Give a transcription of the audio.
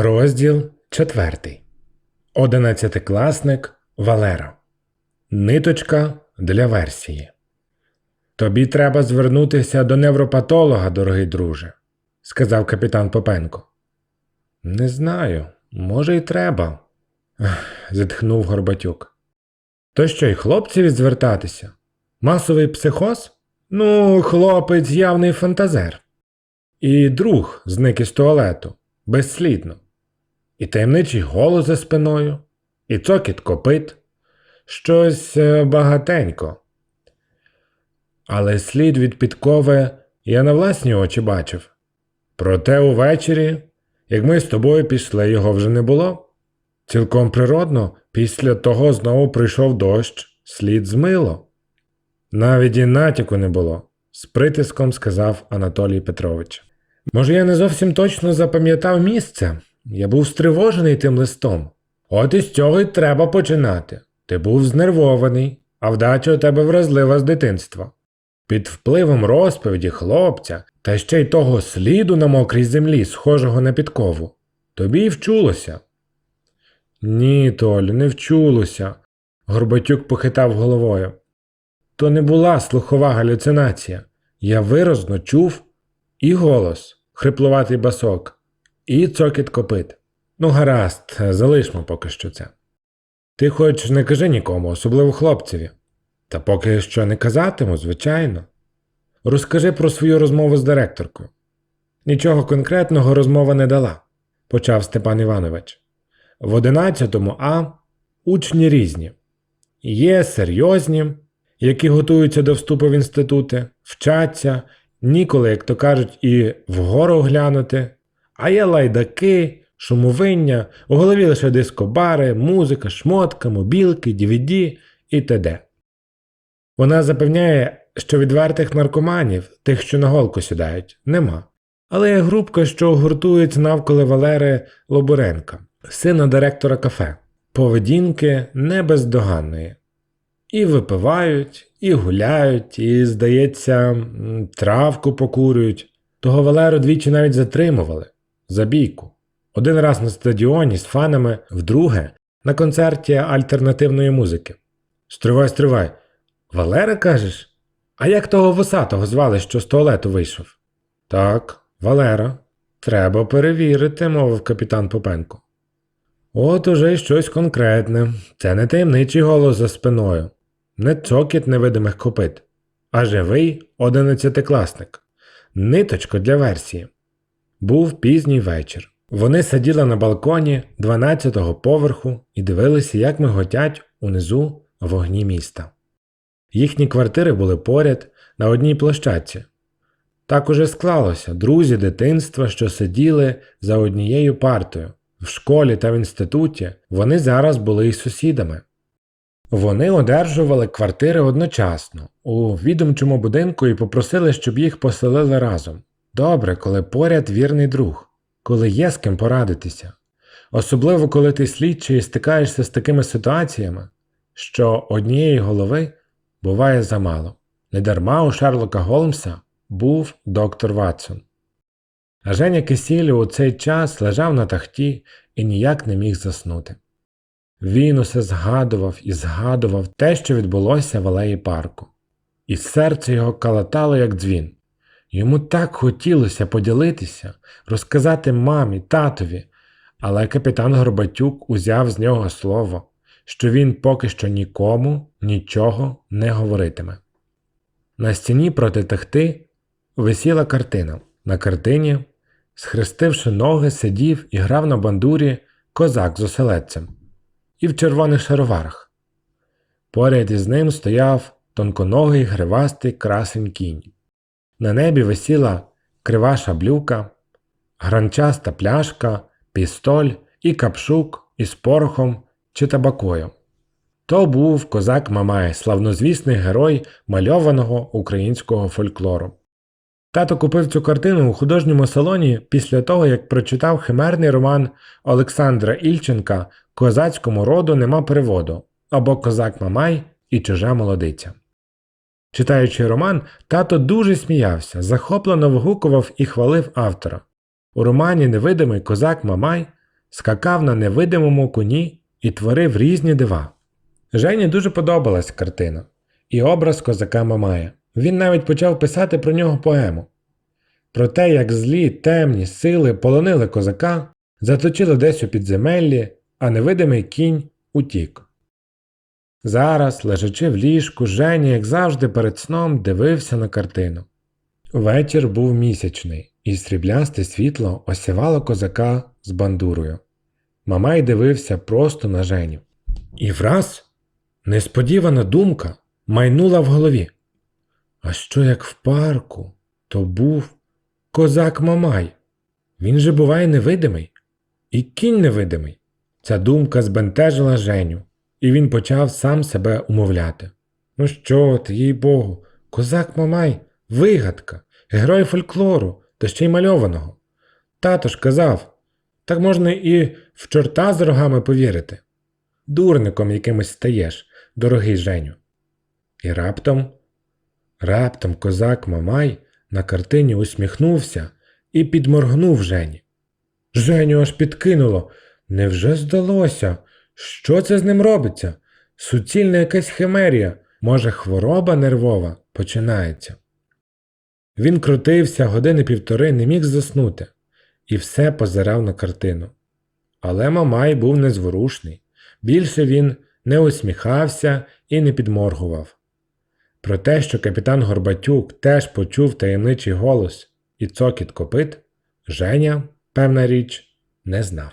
Розділ четвертий. Одинадцятикласник Валера. Ниточка для версії. Тобі треба звернутися до невропатолога, дорогий друже, сказав капітан Попенко. Не знаю, може, й треба, зітхнув Горбатюк. То що й хлопцеві звертатися? Масовий психоз? Ну, хлопець явний фантазер. І друг зник із туалету, безслідно. І таємничий голос за спиною, і цокіт копит. Щось е, багатенько. Але слід від підкови я на власні очі бачив. Проте увечері, як ми з тобою пішли, його вже не було. Цілком природно, після того знову прийшов дощ, слід змило. Навіть і натяку не було, з притиском сказав Анатолій Петрович. Може, я не зовсім точно запам'ятав місце. Я був стривожений тим листом. От із цього й треба починати. Ти був знервований, а вдача у тебе вразлива з дитинства. Під впливом розповіді хлопця та ще й того сліду на мокрій землі, схожого на підкову. Тобі й вчулося. Ні, Толю, не вчулося. Горбатюк похитав головою. То не була слухова галюцинація. Я виразно чув і голос, хриплуватий басок, і цокіт копит. Ну, гаразд, залишмо поки що це. Ти хоч не кажи нікому, особливо хлопцеві. Та поки що не казатиму, звичайно. Розкажи про свою розмову з директоркою. Нічого конкретного розмова не дала, почав Степан Іванович. В 11 А учні різні. Є серйозні, які готуються до вступу в інститути, вчаться, ніколи, як то кажуть, і вгору глянути, а є лайдаки, шумовиння, у голові лише дискобари, музика, шмотка, мобілки, DVD і т.д. Вона запевняє, що відвертих наркоманів, тих, що на голку сідають, нема. Але є групка, що гуртується навколо Валери Лобуренка, сина директора кафе, поведінки не бездоганної. І випивають, і гуляють, і, здається, травку покурюють. Того Валеру двічі навіть затримували за бійку. Один раз на стадіоні з фанами, вдруге на концерті альтернативної музики. Стривай, стривай. Валера кажеш? А як того вусатого звали, що з туалету вийшов? Так, Валера. Треба перевірити, мовив капітан Попенко. От уже й щось конкретне. Це не таємничий голос за спиною, не цокіт невидимих копит, а живий одинадцятикласник. Ниточко для версії. Був пізній вечір. Вони сиділи на балконі 12-го поверху і дивилися, як миготять унизу вогні міста. Їхні квартири були поряд на одній площадці. Так уже склалося друзі дитинства, що сиділи за однією партою. В школі та в інституті вони зараз були й сусідами. Вони одержували квартири одночасно у відомчому будинку і попросили, щоб їх поселили разом. Добре, коли поряд вірний друг, коли є з ким порадитися. Особливо, коли ти слідчий і стикаєшся з такими ситуаціями, що однієї голови буває замало. Недарма у Шерлока Голмса був доктор Ватсон. А Женя Кисілі у цей час лежав на тахті і ніяк не міг заснути. Він усе згадував і згадував те, що відбулося в алеї парку, і серце його калатало, як дзвін. Йому так хотілося поділитися, розказати мамі, татові, але капітан Горбатюк узяв з нього слово, що він поки що нікому нічого не говоритиме. На стіні проти тахти висіла картина. На картині, схрестивши ноги, сидів і грав на бандурі козак з оселедцем і в червоних шароварах. Поряд із ним стояв тонконогий гривастий красень кінь. На небі висіла крива шаблюка, гранчаста пляшка, пістоль і капшук із порохом чи табакою. То був козак Мамай, славнозвісний герой мальованого українського фольклору. Тато купив цю картину у художньому салоні після того, як прочитав химерний роман Олександра Ільченка Козацькому роду нема переводу або Козак Мамай і чужа молодиця. Читаючи роман, тато дуже сміявся, захоплено вигукував і хвалив автора. У романі Невидимий козак Мамай скакав на невидимому коні і творив різні дива. Жені дуже подобалась картина і образ козака Мамая. Він навіть почав писати про нього поему. Про те, як злі темні сили полонили козака, заточили десь у підземеллі, а невидимий кінь утік. Зараз, лежачи в ліжку, Женя, як завжди, перед сном дивився на картину. Вечір був місячний, і сріблясте світло осявало козака з бандурою. Мамай дивився просто на Женю. І враз несподівана думка майнула в голові. А що як в парку, то був козак Мамай. Він же буває невидимий, і кінь невидимий. Ця думка збентежила Женю, і він почав сам себе умовляти. Ну що ти, їй Богу, козак Мамай, вигадка, герой фольклору, та ще й мальованого. Тато ж казав, так можна і в чорта з рогами повірити. Дурником якимось стаєш, дорогий Женю. І раптом, раптом козак Мамай на картині усміхнувся і підморгнув Жені. Женю аж підкинуло. Невже здалося? Що це з ним робиться? Суцільна якась химерія, може, хвороба нервова починається. Він крутився години півтори, не міг заснути, і все позирав на картину. Але Мамай був незворушний. Більше він не усміхався і не підморгував. Про те, що капітан Горбатюк теж почув таємничий голос і цокіт копит, Женя, певна річ, не знав.